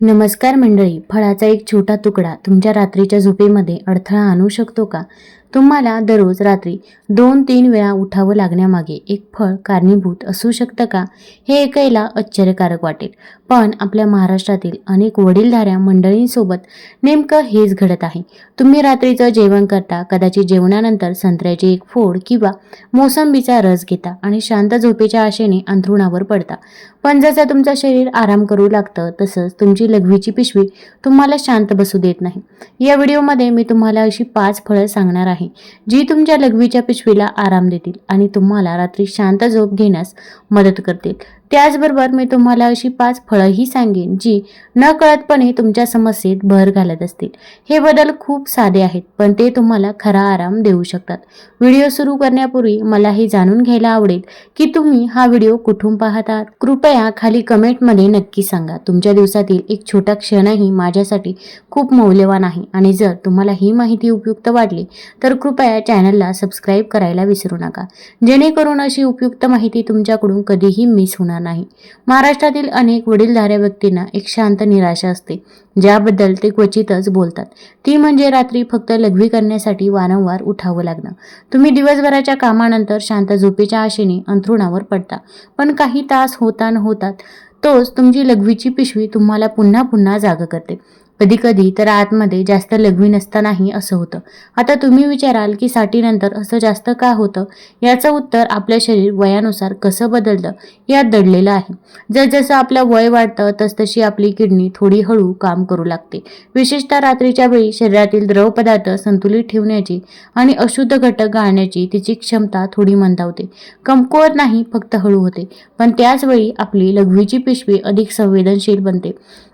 नमस्कार मंडळी फळाचा एक छोटा तुकडा तुमच्या रात्रीच्या झोपेमध्ये अडथळा आणू शकतो का? तुम्हाला दररोज रात्री दोन तीन वेळा उठावं लागण्यामागे एक फळ कारणीभूत असू शकतं का? हे ऐकायला आश्चर्यकारक वाटेल. पण आपल्या महाराष्ट्रातील अनेक वडीलधाऱ्या मंडळींसोबत नेमकं हेच घडत आहे. तुम्ही रात्रीचं जेवण करता कदाचित जेवणानंतर संत्र्याची एक फोड किंवा मोसंबीचा रस घेता आणि शांत झोपेच्या आशेने अंथरुणावर पडता. पण जसं तुमचं शरीर आराम करू लागतं तसंच तुमची लघवीची पिशवी तुम्हाला शांत बसू देत नाही. या व्हिडिओमध्ये मी तुम्हाला अशी पाच फळं सांगणार आहे. जी तुमच्या लघवीच्या पिशवीला आराम देतील आणि तुम्हाला रात्री शांत झोप घेण्यास मदत करतील. त्याचबरोबर मी तुम्हाला अशी पाच फळंही सांगेन जी नकळतपणे तुमच्या समस्येत भर घालत असतील. हे बदल खूप साधे आहेत पण ते तुम्हाला खरा आराम देऊ शकतात. व्हिडिओ सुरू करण्यापूर्वी मला हे जाणून घ्यायला आवडेल की तुम्ही हा व्हिडिओ कुठून पाहतात. कृपया खाली कमेंटमध्ये नक्की सांगा. तुमच्या दिवसातील एक छोटा क्षणही माझ्यासाठी खूप मौल्यवान आहे आणि जर तुम्हाला ही माहिती उपयुक्त वाटली तर कृपया चॅनलला सबस्क्राईब करायला विसरू नका. जेणेकरून अशी उपयुक्त माहिती तुमच्याकडून कधीही मिस होणार नाही. महाराष्ट्रातील अनेक वडीलधाऱ्या व्यक्तींना एक शांत निराशा असते ज्याबद्दल ते क्वचितच बोलतात. ती म्हणजे रात्री फक्त लघवी करण्यासाठी वारंवार उठावं लागणं. तुम्ही दिवसभराच्या कामानंतर शांत झोपेच्या आशेने अंथरुणावर पडता पण काही तास होता न होतात तोच तुमची लघवीची पिशवी तुम्हाला पुन्हा पुन्हा जाग करते. कधी कधी तर आतमध्ये जास्त लघवी नसतानाही असं होतं. आता तुम्ही विचाराल की साठीनंतर असं जास्त का होतं? याचं उत्तर आपलं शरीर वयानुसार कसं बदलतं? यात दडलेलं आहे. जसजसं आपलं वय वाढतं तसतशी आपली किडनी थोडी हळू काम करू लागते. विशेषतः रात्रीच्या वेळी शरीरातील द्रव पदार्थ संतुलित ठेवण्याची आणि अशुद्ध घटक गाळण्याची तिची क्षमता थोडी मंदावते. कमकुवत नाही फक्त हळू होते. पण त्याचवेळी आपली लघवीची पिशवी अधिक संवेदनशील बनते.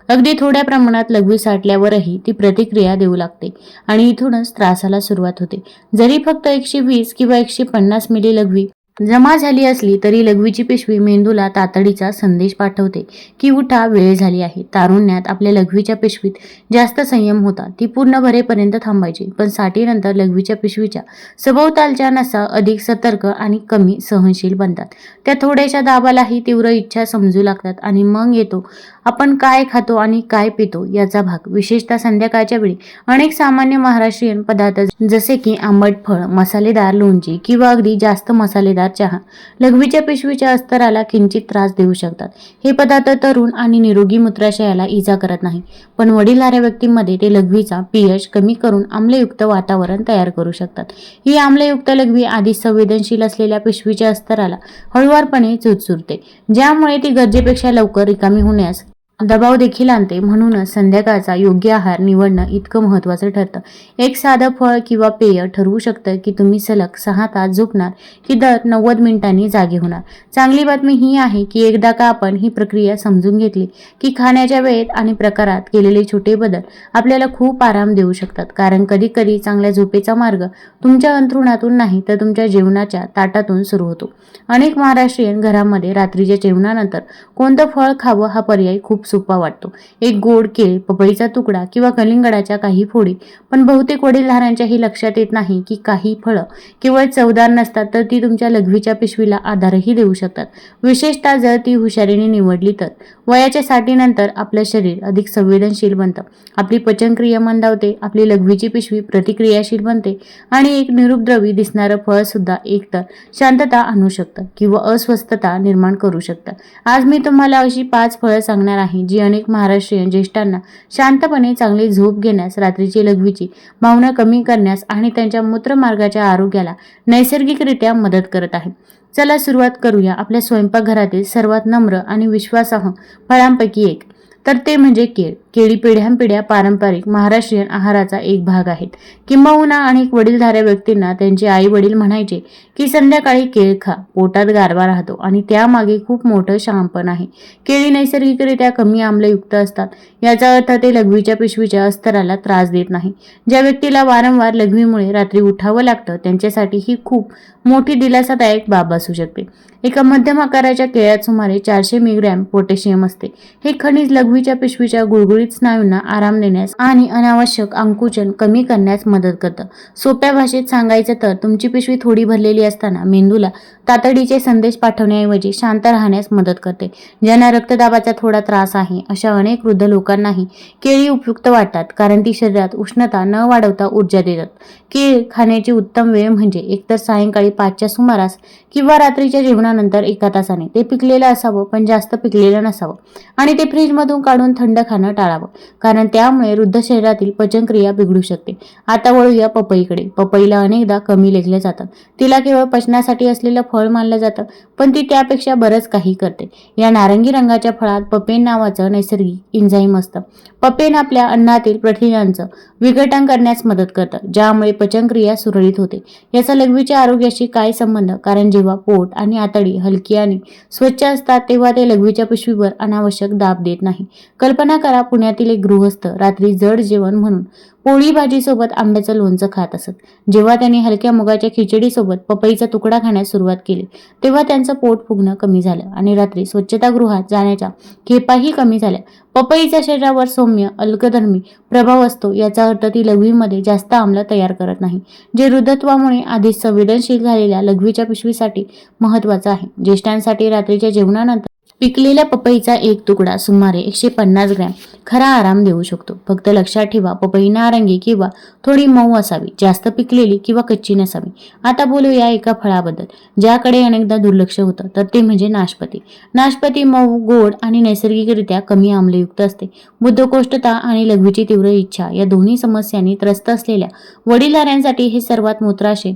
अगदी थोड्या प्रमाणात लघवी साठल्यावरही ती प्रतिक्रिया देऊ लागते आणि इथूनच त्रासाला सुरुवात होते. जरी फक्त एकशे वीस किंवा एकशे पन्नास मिली लघवी जमा झाली असली तरी लघवीची पिशवी मेंदूला तातडीचा संदेश पाठवते की उठा वेळ झाली आहे. तारुण्यात आपल्या लघवीच्या पिशवीत जास्त संयम होता. ती पूर्ण भरेपर्यंत थांबायची पण साठीनंतर लघवीच्या पिशवीच्या सभोवतालच्या नसा अधिक सतर्क आणि कमी सहनशील बनतात. त्या थोड्याशा दाबालाही तीव्र इच्छा समजू लागतात आणि मग येतो आपण काय खातो आणि काय पितो? याचा भाग. विशेषतः संध्याकाळच्या वेळी अनेक सामान्य महाराष्ट्रीयन पदार्थ जसे की आंबट फळ मसालेदार लोणची किंवा अगदी जास्त मसालेदार चहा. लघवीच्या पिशवीच्या अस्तराला किंचित त्रास देऊ शकतात. हे पदार्थ तरुण आणि निरोगी मूत्राशयाला इजा करत नाही. पण वडीलधाऱ्या व्यक्तींमध्ये ते लघवीचा पीएच कमी करून आम्लयुक्त वातावरण तयार करू शकतात. ही आम्लयुक्त लघवी आधी संवेदनशील असलेल्या पिशवीच्या अस्तराला हळुवारपणे चुचुरते ज्यामुळे ती गरजेपेक्षा लवकर रिकामी होण्यास दबाव देखील आणते. म्हणूनच संध्याकाळचा योग्य आहार निवडणं इतकं महत्त्वाचं ठरतं. एक साधं फळ किंवा पेय ठरवू शकतं की तुम्ही सलग सहा तास झोपणार की दर नव्वद मिनिटांनी जागे होणार. चांगली बातमी ही आहे की एकदा का आपण ही प्रक्रिया समजून घेतली की खाण्याच्या वेळेत आणि प्रकारात केलेले छोटे बदल आपल्याला खूप आराम देऊ शकतात. कारण कधीकधी चांगल्या झोपेचा मार्ग तुमच्या अंथरुणातून नाही तर तुमच्या जेवणाच्या ताटातून सुरू होतो. अनेक महाराष्ट्रीयन घरामध्ये रात्रीच्या जेवणानंतर कोणतं फळ खावं हा पर्याय खूप सोपा वाटतो. एक गोड केळ पपईचा तुकडा किंवा कलिंगडाच्या काही फोडी. पण बहुतेक वडीलधाऱ्यांच्याही लक्षात येत नाही की काही फळं केवळ चवदार नसतात तर ती तुमच्या लघवीच्या पिशवीला आधारही देऊ शकतात. विशेषतः जर ती हुशारीने निवडली तर. वयाच्या साठीनंतर आपलं शरीर अधिक संवेदनशील बनतं. आपली पचनक्रिया मंदावते आपली लघवीची पिशवी प्रतिक्रियाशील बनते आणि एक निरुपद्रवी दिसणारं फळ सुद्धा एकतर शांतता आणू शकतं किंवा अस्वस्थता निर्माण करू शकतं. आज मी तुम्हाला अशी पाच फळं सांगणार आहे. जी अनेक महाराष्ट्रीयन ज्येष्ठांना शांतपणे चांगली झोप घेण्यास रात्रीची लघवीची भावना कमी करण्यास आणि त्यांच्या मूत्रमार्गाच्या आरोग्याला नैसर्गिकरित्या मदत करत आहे. चला सुरुवात करूया आपल्या स्वयंपाकघरातील सर्वात नम्र आणि विश्वासार्ह फळांपैकी एक. तर ते म्हणजे केळ. केळी पिढ्यानपिढ्या पारंपरिक महाराष्ट्रीयन आहाराचा एक भाग आहेत. किंबहुना अनेक वडीलधाऱ्या व्यक्तींना त्यांचे आई वडील म्हणायचे की संध्याकाळी केळ खा पोटात गारवा राहतो आणि त्यामागे खूप मोठं शहाणपण आहे. केळी नैसर्गिकरित्या कमी आम्लयुक्त असतात. याचा अर्थ ते लघवीच्या पिशवीच्या अस्तराला त्रास देत नाही. ज्या व्यक्तीला वारंवार लघवीमुळे रात्री उठावं लागतं त्यांच्यासाठी ही खूप मोठी दिलासादायक बाब असू शकते. एका मध्यम आकाराच्या केळ्यात सुमारे चारशे मिग्रॅम पोटॅशियम असते. हे खनिज लघवीच्या पिशवीच्या गुळगुळी गुळगुळीत स्नायूंना आराम देण्यास आणि अनावश्यक अंकुचन कमी करण्यास मदत करतं. सोप्या भाषेत सांगायचं तर तुमची पिशवी थोडी भरलेली असताना मेंदूला तातडीचे संदेश पाठवण्याऐवजी शांत राहण्यास मदत करते. ज्यांना रक्तदाबाचा थोडा त्रास आहे अशा अनेक वृद्ध लोकांनाही केळी उपयुक्त वाटतात कारण ती शरीरात उष्णता न वाढवता ऊर्जा देतात. केळी खाण्याची उत्तम वेळ म्हणजे एकतर सायंकाळी पाचच्या सुमारास किंवा रात्रीच्या जेवणानंतर एका तासाने. ते पिकलेलं असावं पण जास्त पिकलेलं नसावं. आणि ते फ्रीजमधून काढून थंड खाणं टाळावं कारण त्यामुळे वृद्ध शरीरातील पचनक्रिया बिघडू शकते. आता वळूया पपईकडे. पपईला अनेकदा कमी लेखले जातात. तिला केवळ पचनासाठी असलेलं फळ मानलं जातं पण ती त्यापेक्षा बरंच काही करते. या नारंगी रंगाच्या फळात पपेन नावाचं नैसर्गिक इन्झाईम असतं. पपेन आपल्या अन्नातील प्रथिनांचं विघटन करण्यास मदत करतं ज्यामुळे पचनक्रिया सुरळीत होते. याचा लघवीच्या आरोग्याशी काय संबंध? कारण जेव्हा पोट आणि आतडी हलकी आणि स्वच्छ असतात तेव्हा ते लघवीच्या पिशवीवर अनावश्यक दाब देत नाही. कल्पना करा पुण्यातील एक गृहस्थ रात्री जड जेवण म्हणून पोळी भाजीसोबत आंब्याचं लोणचं खात असत. जेव्हा त्यांनी हलक्या मुगाच्या खिचडीसोबत पपईचा तुकडा खाण्यास सुरुवात केली तेव्हा त्यांचं पोट फुगणं कमी झालं आणि रात्री स्वच्छतागृहात जाण्याच्या खेपाही कमी झाल्या. पपईच्या शरीरावर सौम्य अल्कधर्मी प्रभाव असतो याचा अर्थ ती लघवीमध्ये जास्त आम्ल तयार करत नाही जे रुद्धत्वामुळे आधीच संवेदनशील झालेल्या लघवीच्या पिशवीसाठी महत्वाचं आहे. ज्येष्ठांसाठी रात्रीच्या जेवणानंतर पिकलेल्या पपईचा एक तुकडा सुमारे एकशे पन्नास ग्रॅम खरा आराम देऊ शकतो. फक्त लक्षात ठेवा पपई नारंगी किंवा थोडी मऊ असावी जास्त पिकलेली किंवा कच्ची नसावी. आता बोलूया एका फळाबद्दल ज्याकडे अनेकदा दुर्लक्ष होतं तर ते म्हणजे नाशपती. नाशपती मऊ गोड आणि नैसर्गिकरित्या कमी आम्लयुक्त असते. बुद्धकोष्ठता आणि लघवीची तीव्र इच्छा या दोन्ही समस्यांनी त्रस्त असलेल्या वडीलधाऱ्यांसाठी हे सर्वात मूत्राशय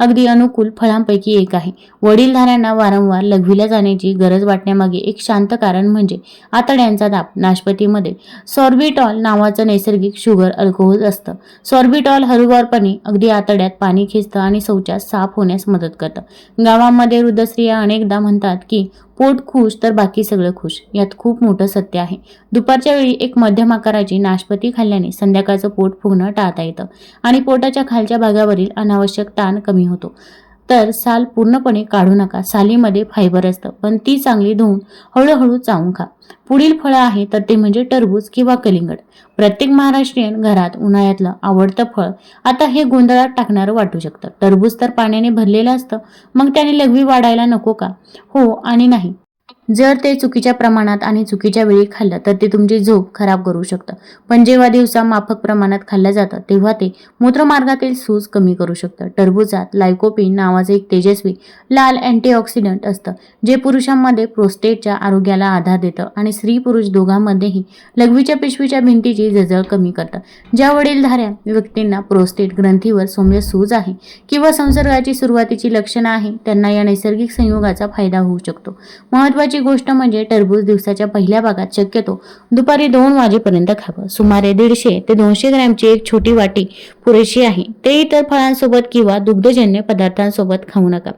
अगदी अनुकूल फळांपैकी एक आहे. वडीलधाऱ्यांना वारंवार लघवीला जाण्याची गरज वाटण्यामागे एक शांत कारण म्हणजे आतड्यांचा दाब. नाशपतीमध्ये सॉर्बिटॉल नावाचं नैसर्गिक शुगर अल्कोहोल असतं. सॉर्बिटॉल हळूवारपणे अगदी आतड्यात पाणी खेचतं आणि शौचास साफ होण्यास मदत करतं. गावामध्ये वृद्ध स्त्रिया अनेकदा म्हणतात की पोट खुश तर बाकी सगळं खुश. यात खूप मोठं सत्य आहे. दुपारच्या वेळी एक मध्यम आकाराची नाशपती खाल्ल्याने संध्याकाळचं पोट फुगणं टाळता येतं आणि पोटाच्या खालच्या भागावरील अनावश्यक ताण कमी होतो. तर साल पूर्णपणे काढू नका. सालीमध्ये फायबर असतं. पण ती चांगली धुवून हळूहळू चावून खा. पुढील फळं आहे तर ते म्हणजे टरबूज किंवा कलिंगड. प्रत्येक महाराष्ट्रीयन घरात उन्हाळ्यातलं आवडतं फळ आता हे गोंधळात टाकणारं वाटू शकतं. टरबूज तर पाण्याने भरलेलं असतं. मग त्याने लघवी वाढायला नको का? हो आणि नाही. जर ते चुकीच्या प्रमाणात आणि चुकीच्या वेळी खाल्लं तर ते तुमची झोप खराब करू शकतं. पण जेव्हा दिवसा माफक प्रमाणात खाल्लं जातं तेव्हा ते मूत्रमार्गातील सूज कमी करू शकतं. टरबूजात लायकोपिन नावाचं एक तेजस्वी लाल अँटीऑक्सिडंट असतं जे पुरुषांमध्ये प्रोस्टेटच्या आरोग्याला आधार देतं आणि स्त्री पुरुष दोघांमध्येही लघवीच्या पिशवीच्या भिंतीची जजळ कमी करतं. ज्या वडीलधाऱ्या व्यक्तींना प्रोस्टेट ग्रंथीवर सौम्य सूज आहे किंवा संसर्गाची सुरुवातीची लक्षणं आहे त्यांना या नैसर्गिक संयोगाचा फायदा होऊ शकतो. महत्त्वाची गोष्ट म्हणजे टरबूज दिवसाच्या पहिल्या भागात शक्यतो दुपारी दोन वाजेपर्यंत खावं. सुमारे दीडशे ते दोनशे ग्रॅमची एक छोटी वाटी पुरेशी आहे. ते इतर फळांसोबत किंवा दुग्धजन्य पदार्थांसोबत खाऊ नका.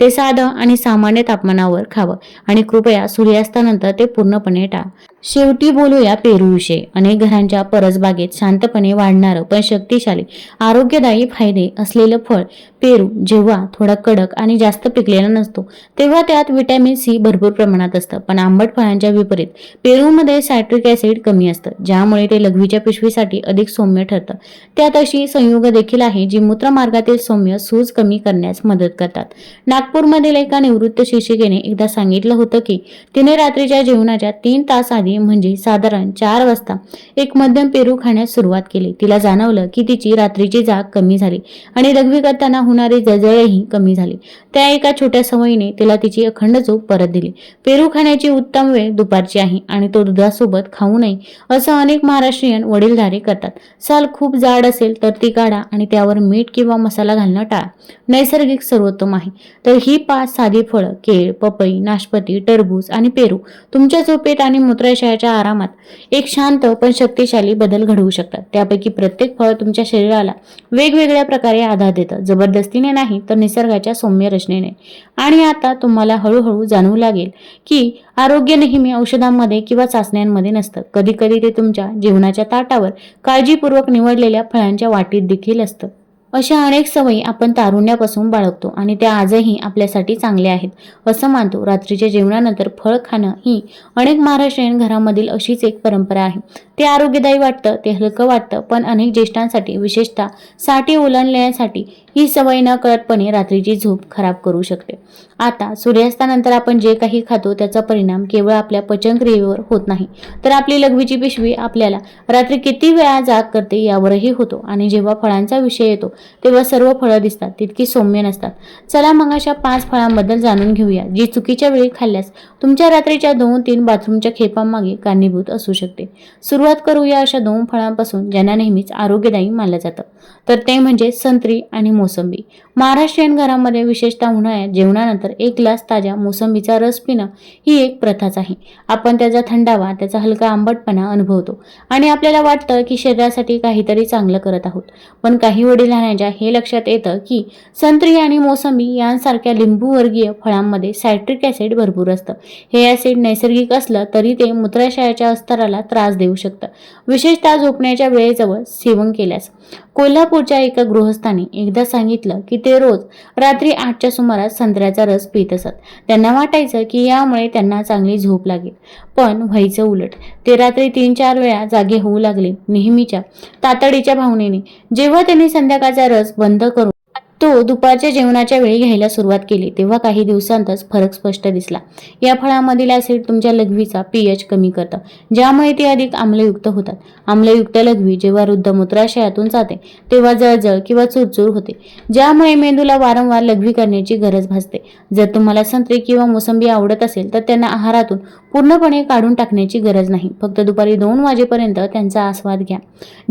ते साधं आणि सामान्य तापमानावर खावं आणि कृपया सूर्यास्तानंतर ते पूर्णपणे टाळ. शेवटी बोलूया पेरूविषयी अनेक घरांच्या परसबागेत शांतपणे वाढणारं पण शक्तिशाली आरोग्यदायी फायदे असलेलं फळ पेरू जेव्हा थोडा कडक आणि जास्त पिकलेला नसतो तेव्हा त्यात विटॅमिन सी भरपूर प्रमाणात असतं. पण आंबट फळांच्या विपरीत पेरूमध्ये सायट्रिक ऍसिड कमी असतं ज्यामुळे ते लघवीच्या पिशवीसाठी अधिक सौम्य ठरतं. त्यात अशी संयुग देखील आहे जी मूत्रमार्गातील सौम्य सूज कमी करण्यास मदत करतात. नागपूरमधील एका निवृत्त शिक्षिकेने एकदा सांगितलं होतं की तिने रात्रीच्या जेवणाच्या तीन तास आधी म्हणजे साधारण चार वाजता एक मध्यम पेरू खाण्यास सुरुवात केली. तिला जाणवलं की तिची रात्रीची जाग कमी झाली आणि लघवी करताना होणारी जळजळही कमी झाली. त्या एका छोट्या सवयीने तिला तिची अखंड झोप परत दिली. पेरू खाण्याची उत्तम वेळ दुपारची आहे आणि तो दुधासोबत खाऊ नये असं अनेक महाराष्ट्रीयन वडीलधारे करतात. साल खूप जाड असेल तर ती काढा आणि त्यावर मीठ किंवा मसाला घालणं टाळा. नैसर्गिक सर्वोत्तम आहे. तर ही पाच साधी फळं केळ पपई नाशपती टरबूज आणि पेरू तुमच्या झोपेत आणि मूत्राशयाच्या आरामात एक शांत पण शक्तिशाली बदल घडवू शकतात. त्यापैकी प्रत्येक फळ तुमच्या शरीराला वेगवेगळ्या प्रकारे आधार देतं. जबरदस्तीने नाही तर निसर्गाच्या सौम्य रचनेने. आणि आता तुम्हाला हळूहळू जाणवू लागेल की आरोग्य नेहमी औषधांमध्ये किंवा चाचण्यांमध्ये नसतं. कधी कधी ते तुमच्या जीवनाच्या ताटावर काळजीपूर्वक निवडलेल्या फळांच्या वाटीत देखील असतं. अशा अनेक सवयी आपण तारुण्यापासून बाळगतो आणि त्या आजही आपल्यासाठी चांगल्या आहेत. असं मानतो रात्रीच्या जेवणानंतर फळ खाणं ही अनेक महाराष्ट्रीयन घरामधील अशीच एक परंपरा आहे. ते आरोग्यदायी वाटतं ते हलकं वाटतं पण अनेक ज्येष्ठांसाठी विशेषतः साठी ओलांडण्यासाठी ही सवय न कळतपणे रात्रीची झोप खराब करू शकते. आता सूर्यास्तानंतर आपण जे काही खातो त्याचा परिणाम केवळ आपल्या पचनक्रियेवर होत नाही. तर आपली लघवीची पिशवी आपल्याला रात्री किती वेळा जाग करते यावरही होतो आणि जेव्हा फळांचा विषय येतो तेव्हा सर्व फळं दिसतात तितकी सौम्य नसतात. चला मग अशा पाच फळांबद्दल जाणून घेऊया जी चुकीच्या वेळी खाल्ल्यास तुमच्या रात्रीच्या दोन तीन बाथरूमच्या खेपांमागे कारणीभूत असू शकते. सुरुवात करूया अशा दोन फळांपासून ज्यांना नेहमीच आरोग्यदायी मानलं जातं. तर ते म्हणजे संत्री आणि मोसंबी मोसंबी. महाराष्ट्रीयन घरामध्ये विशेषतः उन्हाळ्यात जेवणानंतर एक ग्लास ताज्या मोसंबीचा रस पिणं ही एक प्रथाच आहे. आपण त्याचा थंडावा त्याचा हलका आंबटपणा अनुभवतो आणि आपल्याला वाटतं की शरीरासाठी काहीतरी चांगलं करत आहोत. पण काही वडिलांच्या हे लक्षात येतं की संत्री आणि मोसंबी यांसारख्या लिंबूवर्गीय फळांमध्ये सायट्रिक ॲसिड भरपूर असतं. हे ॲसिड नैसर्गिक असलं तरी ते मूत्राशयाच्या स्तराला त्रास देऊ शकतं. विशेषतः झोपण्याच्या वेळेजवळ सेवन केल्यास. कोल्हापूरच्या एका गृहस्थाने एकदा सांगितलं की ते रोज रात्री आठच्या सुमारास संत्र्याचा रस पित असत. त्यांना वाटायचं की यामुळे त्यांना चांगली झोप लागेल. पण व्हायचं उलट. ते रात्री तीन चार वेळा जागे होऊ लागले नेहमीच्या तातडीच्या भावनेने. जेव्हा त्यांनी संध्याकाळचा रस बंद करून तो दुपारच्या जेवणाच्या वेळी घ्यायला सुरुवात केली. तेव्हा काही दिवसांतच फरक स्पष्ट दिसला. या फळामधील ॲसिड तुमच्या लघवीचा पीएच कमी करतं. ज्यामुळे ते अधिक आम्लयुक्त होतात. आम्लयुक्त लघवी जेव्हा वृद्ध मूत्राशयातून जाते तेव्हा जळजळ किंवा चुरचूर होते. ज्यामुळे मेंदूला वारंवार लघवी करण्याची गरज भासते. जर तुम्हाला संत्री किंवा मोसंबी आवडत असेल तर त्यांना आहारातून पूर्णपणे काढून टाकण्याची गरज नाही. फक्त दुपारी दोन वाजेपर्यंत त्यांचा आस्वाद घ्या.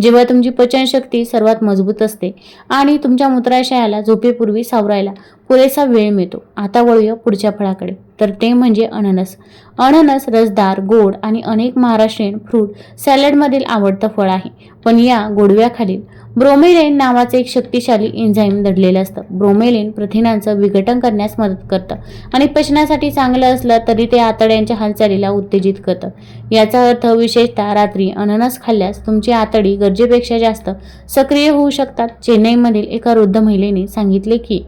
जेव्हा तुमची पचनशक्ती सर्वात मजबूत असते आणि तुमच्या मूत्राशयाला झोपेपूर्वी सावरायला पुरेसा वेळ मिळतो. आता वळूया पुढच्या फळाकडे. तर ते म्हणजे अननस. अननस रसदार गोड आणि अनेक महाराष्ट्रीयन फ्रूट सॅलडमधील आवडतं फळ आहे. पण या गोडव्याखालील ब्रोमेलेन नावाचं एक शक्तिशाली एन्झाईम दडलेलं असतं. ब्रोमेलेन प्रथिनांचं विघटन करण्यास मदत करतं आणि पचनासाठी चांगलं असलं तरी ते आतड्यांच्या हालचालीला उत्तेजित करतं. याचा अर्थ विशेषतः रात्री अननस खाल्ल्यास तुमची आतडी गरजेपेक्षा जास्त सक्रिय होऊ शकतात चेन्नईमधील एका वृद्ध महिलेने सांगितले की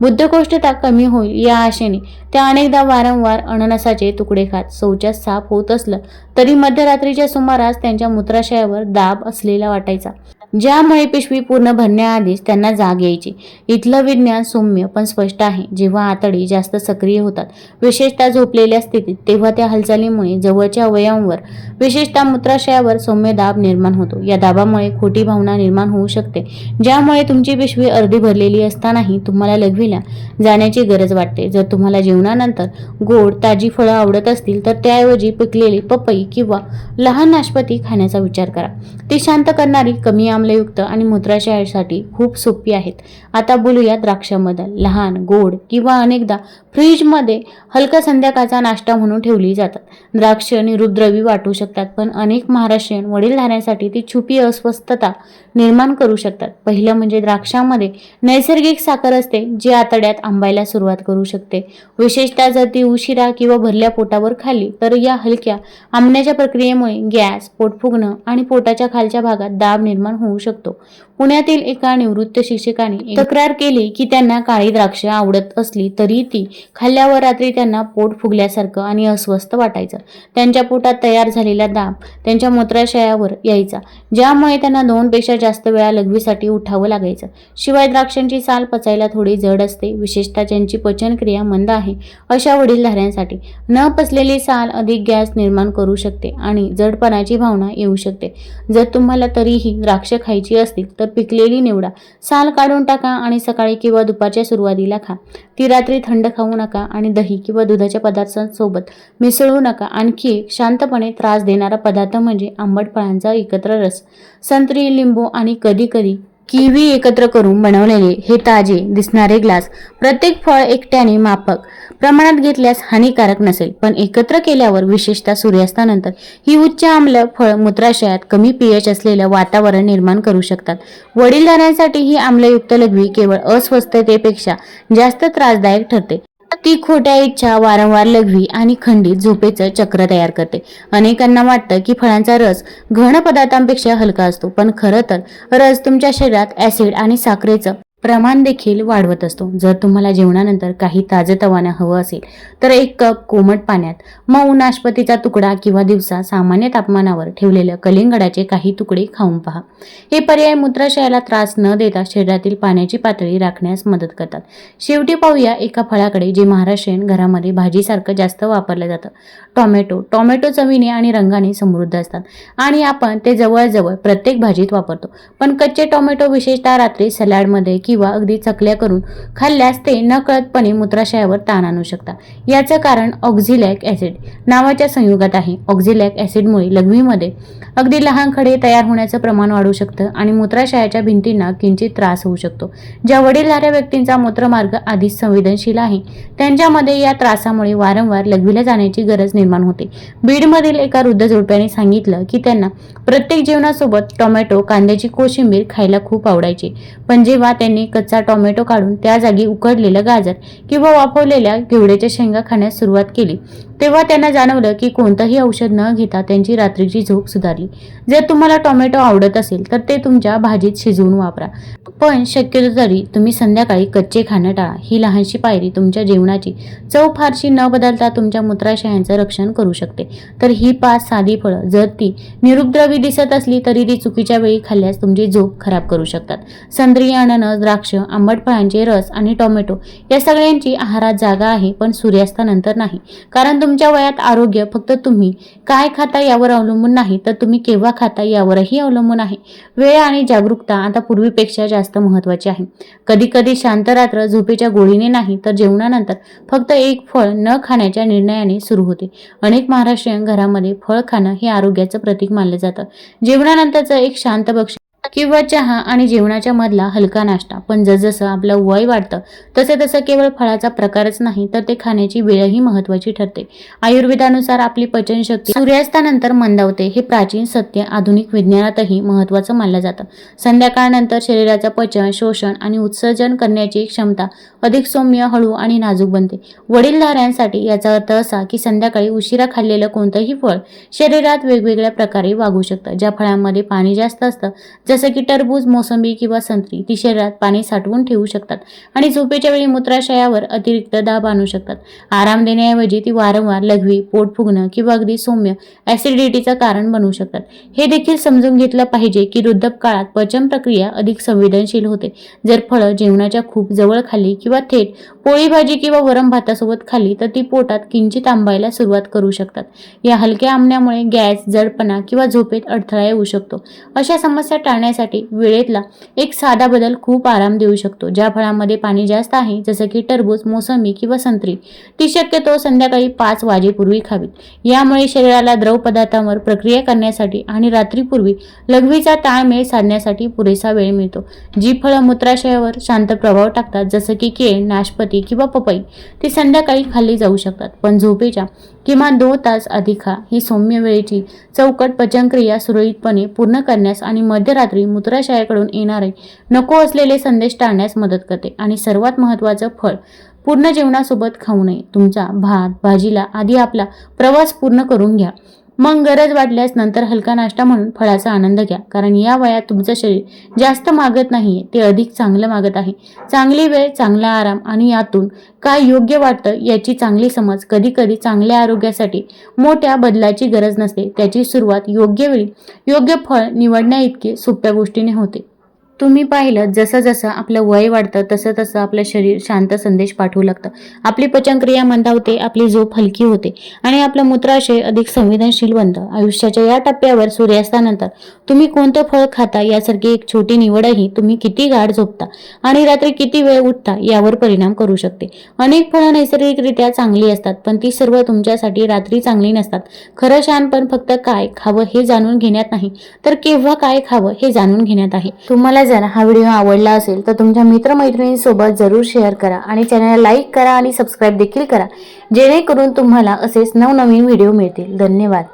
बुद्धकोष्ठता कमी होईल या आशेने त्या अनेकदा वारंवार अननसाचे तुकडे खात शौचास साफ होत असलं तरी मध्यरात्रीच्या सुमारास त्यांच्या मूत्राशयावर दाब असलेला वाटायचा. ज्यामुळे पिशवी पूर्ण भरण्याआधीच त्यांना जाग यायची. इथलं विज्ञान सौम्य पण स्पष्ट आहे. जेव्हा आतडी जास्त सक्रिय होतात विशेषतः झोपलेल्या स्थितीत तेव्हा त्या हालचालीमुळे जवळच्या अवयवांवर विशेषतः मूत्राशयावर सौम्य दाब निर्माण होतो. या दाबामुळे खोटी भावना निर्माण होऊ शकते. ज्यामुळे तुमची पिशवी अर्धी भरलेली असतानाही तुम्हाला लघवीला जाण्याची गरज वाटते. जर तुम्हाला जेवणानंतर गोड ताजी फळं आवडत असतील तर त्याऐवजी पिकलेली पपई किंवा लहान नाशपती खाण्याचा विचार करा. ती शांत करणारी कमी आम्लयुक्त आणि मूत्राशयासाठी खूप सोपी आहेत. आता बोलूया द्राक्षाबद्दल. लहान गोड किंवा अनेकदा फ्रीजमध्ये हलका संध्याकाळचा नाश्ता म्हणून ठेवली जातात. द्राक्ष आणि रुद्रवी वाटू शकतात पण अनेक महाराष्ट्रीयन वडीलधाऱ्यांसाठी ती छुपी अस्वस्थता निर्माण करू शकतात. पहिलं म्हणजे द्राक्षामध्ये नैसर्गिक साखर असते जी आतड्यात आंबायला सुरुवात करू शकते. विशेषतः जर ती उशिरा किंवा भरल्या पोटावर खाली तर या हलक्या आंबण्याच्या प्रक्रियेमुळे गॅस पोट फुगणं आणि पोटाच्या खालच्या भागात दाब निर्माण होऊ शकतो. पुण्यातील एका निवृत्त शिक्षकाने तक्रार केली की त्यांना काळी द्राक्ष आवडत असली तरी ती खाल्ल्यावर रात्री त्यांना पोट फुगल्यासारखं आणि अस्वस्थ वाटायचं. त्यांच्या पोटात तयार झालेला दाब त्यांच्या मूत्राशयावर यायचा ज्यामुळे त्यांना दोनपेक्षा जास्त वेळा लघवीसाठी उठावं लागायचं. शिवाय द्राक्षांची साल पचायला थोडी जड असते विशेषतः ज्यांची पचनक्रिया मंद आहे अशा वडीलधाऱ्यांसाठी. न पचलेली साल अधिक गॅस निर्माण करू शकते आणि जडपणाची भावना येऊ शकते. जर तुम्हाला तरीही द्राक्ष खायची असतील तर पिकलेली निवडा. साल काढून टाका आणि सकाळी किंवा दुपारच्या सुरुवातीला खा. ती रात्री थंड खाऊ नका आणि दही किंवा दुधाच्या पदार्थांसोबत मिसळू नका. आणखी एक शांतपणे त्रास देणारा पदार्थ म्हणजे आंबट फळांचा एकत्र रस. संत्री लिंबू आणि कधी कधी किवी एकत्र करून बनवलेले हे ताजे दिसणारे ग्लास प्रत्येक फळ एकट्याने मापक. प्रमाणात घेतल्यास हानिकारक नसेल पण एकत्र केल्यावर विशेषतः सूर्यास्तानंतर ही उच्च आम्ल फळ मूत्राशयात कमी पीएच असलेलं वातावरण निर्माण करू शकतात. वडीलधाऱ्यांसाठी ही आम्लयुक्त लघवी केवळ अस्वस्थतेपेक्षा जास्त त्रासदायक ठरते. ती खोट्या इच्छा वारंवार लघवी आणि खंडित झोपेचं चक्र तयार करते. अनेकांना वाटतं की फळांचा रस घन पदार्थांपेक्षा हलका असतो पण खरं तर रस तुमच्या शरीरात ऍसिड आणि साखरेचं प्रमाण देखील वाढवत असतो. जर तुम्हाला जेवणानंतर काही ताजंतवानं हवं असेल तर एक कप कोमट पाण्यात मऊ नाशपतीचा तुकडा किंवा दिवसा सामान्य तापमानावर ठेवलेल्या कलिंगडाचे काही तुकडे खाऊन पहा. हे पर्याय मूत्राशयाला त्रास न देता शरीरातील पाण्याची पातळी राखण्यास मदत करतात. शेवटी पाहूया एका फळाकडे जे महाराष्ट्रीयन घरामध्ये भाजीसारखं जास्त वापरलं जातं. टोमॅटो टोमॅटो चवीने आणि रंगाने समृद्ध असतात आणि आपण ते जवळजवळ प्रत्येक भाजीत वापरतो. पण कच्चे टोमॅटो विशेषतः रात्री सलाडमध्ये किंवा अगदी चकल्या करून खाल्ल्यास ते नकळतपणे मूत्राशयावर ताण आणू शकतात. याचं कारण ऑक्झिलॅक ॲसिड नावाच्या संयुगात आहे. ऑक्झिलॅक ॲसिडमुळे लघवीमध्ये अगदी लहान खडे तयार होण्याचं प्रमाण वाढू शकतं आणि मूत्राशयाच्या भिंतींना किंचित त्रास होऊ शकतो. ज्या वडीलधाऱ्या व्यक्तींचा मूत्रमार्ग आधीच संवेदनशील आहे त्यांच्यामध्ये या त्रासामुळे वारंवार लघवीला जाण्याची गरज निर्माण होते. बीडमधील एका वृद्ध जोडप्याने सांगितलं की त्यांना प्रत्येक जेवणासोबत टोमॅटो कांद्याची कोशिंबीर खायला खूप आवडायची. पण जेव्हा त्यांनी कच्चा टोमॅटो काढून त्या जागी उकडलेलं गाजर किंवा वाफवलेल्या घेवड्याच्या शेंगा खाण्यास सुरुवात केली. तेव्हा त्यांना जाणवलं की कोणतंही औषध न घेता त्यांची रात्रीची झोप सुधारली. जर तुम्हाला टोमॅटो आवडत असेल तर ते तुमच्या भाजीत शिजवून वापरा. पण शक्यतो तरी तुम्ही संध्याकाळी कच्चे खाणं टाळा. ही लहानशी पायरी तुमच्या जेवणाची चव फारशी न बदलता तुमच्या मूत्राशयांचं रक्षण करू शकते. तर ही पाच साधी फळं जर ती निरुपद्रवी दिसत असली तरी ती चुकीच्या वेळी खाल्ल्यास तुमची झोप खराब करू शकतात. संत्री अननस द्राक्ष आंबट फळांचे रस आणि टोमॅटो या सगळ्यांची आहारात जागा आहे पण सूर्यास्तानंतर नाही. कारण तुमच्या वयात आरोग्य फक्त तुम्ही काय खाता यावर अवलंबून नाही तर तुम्ही केव्हा खाता यावरही अवलंबून आहे. वेळ आणि जागरूकता आता पूर्वीपेक्षा जास्त महत्त्वाची आहे. कधी कधी शांत रात्र झोपेच्या गोळीने नाही तर जेवणानंतर फक्त एक फळ न खाण्याच्या निर्णयाने सुरू होते. अनेक महाराष्ट्रीयन घरामध्ये फळ खाणं हे आरोग्याचं प्रतीक मानलं जातं. जेवणानंतरचं एक शांत बक्ष किंवा चहा आणि जेवणाच्या मधला हलका नाश्ता. पण जसजसं आपलं वय वाढतं तसे तसं केवळ फळाचा प्रकारच नाही तर ते खाण्याची वेळही महत्त्वाची ठरते. आयुर्वेदानुसार आपली पचनशक्ती सूर्यास्तानंतर मंदावते हे प्राचीन सत्य आधुनिक विज्ञानातही महत्वाचं मानलं जातं. संध्याकाळनंतर शरीराचं पचन शोषण आणि उत्सर्जन करण्याची क्षमता अधिक सौम्य हळू आणि नाजूक बनते. वडीलधाऱ्यांसाठी याचा अर्थ असा की संध्याकाळी उशिरा खाल्लेलं कोणतंही फळ शरीरात वेगवेगळ्या प्रकारे वागू शकतं. ज्या फळांमध्ये पाणी जास्त असतं जसं की टरबूज मोसंबी किंवा संत्री ती शरीरात पाणी साठवून ठेवू शकतात आणि झोपेच्या वेळी मूत्राशयावर अतिरिक्त दाब आणू शकतात. आराम देण्याऐवजी ती वारंवार लघवी पोट फुगणं किंवा अगदी सौम्य ॲसिडिटीचं कारण बनू शकतात. हे देखील समजून घेतलं पाहिजे की वृद्धप काळात पचन प्रक्रिया अधिक संवेदनशील होते. जर फळं जेवणाच्या खूप जवळ खाली किंवा थेट पोळी भाजी किंवा वरम भातासोबत खाली तर ती पोटात किंचित आंबायला सुरुवात करू शकतात. या हलक्या आंबण्यामुळे गॅस जडपणा किंवा झोपेत अडथळा येऊ शकतो. अशा समस्या टाळण्यासाठी वेळेतला एक साधा बदल खूप आराम देऊ शकतो. ज्या फळांमध्ये पाणी जास्त आहे जसं की टरबूज मोसंबी किंवा संत्री ती शक्यतो संध्याकाळी पाच वाजेपूर्वी खावीत. यामुळे शरीराला द्रव पदार्थांवर प्रक्रिया करण्यासाठी आणि रात्रीपूर्वी लघवीचा ताळमेळ साधण्यासाठी पुरेसा वेळ मिळतो. जी फळं मूत्राशयावर शांत प्रभाव टाकतात जसं की केळ नाशपती किंवा पपई ती संध्याकाळी खाल्ली जाऊ शकतात. पण झोपेच्या किमान दोन तास आधी खा ही सौम्य वेळेची चौकट पचनक्रिया सुरळीतपणे पूर्ण करण्यास आणि मध्यरात्री मूत्राशयाकडून येणारे नको असलेले संदेश टाळण्यास मदत करते आणि सर्वात महत्त्वाचं फळ पूर्ण जेवणासोबत खाऊ नये. तुमचा भात भाजीला आधी आपला प्रवास पूर्ण करून घ्या. मग गरज वाटल्यास नंतर हलका नाश्ता म्हणून फळाचा आनंद घ्या. कारण या वयात तुमचं शरीर जास्त मागत नाहीये ते अधिक चांगलं मागत आहे. चांगली वेळ चांगला आराम आणि यातून काय योग्य वाटतं याची चांगली समज कधी कधी चांगल्या आरोग्यासाठी मोठ्या बदलाची गरज नसते. त्याची सुरुवात योग्य वेळी योग्य फळ निवडण्या इतकी सोप्या गोष्टीने होते. तुम्ही पाहिलं जसं जसं आपलं वय वाढतं तसं तसं आपलं शरीर शांत संदेश पाठवू लागतं. आपली पचनक्रिया मंदावते आपली झोप हलकी होते आणि आपलं मूत्राशय अधिक संवेदनशील बनतं. आयुष्याच्या या टप्प्यावर सूर्यास्तानंतर तुम्ही कोणतं फळ खाता यासारखी एक छोटी निवडही तुम्ही किती गाढ झोपता आणि रात्री किती वेळ उठता यावर परिणाम करू शकते. अनेक फळं नैसर्गिकरित्या चांगली असतात पण ती सर्व तुमच्यासाठी रात्री चांगली नसतात. खरं शानपण फक्त काय खावं हे जाणून घेण्यात नाही तर केव्हा काय खावं हे जाणून घेण्यात आहे. तुम्हाला तुम्हाला जर हा व्हिडिओ आवडला असेल तर तुमच्या मित्रमैत्रिणींसोबत जरूर शेअर करा आणि चॅनलला लाईक करा आणि सबस्क्राईब देखील करा. जेणेकरून तुम्हाला असेच नवनवीन व्हिडिओ मिळतील. धन्यवाद.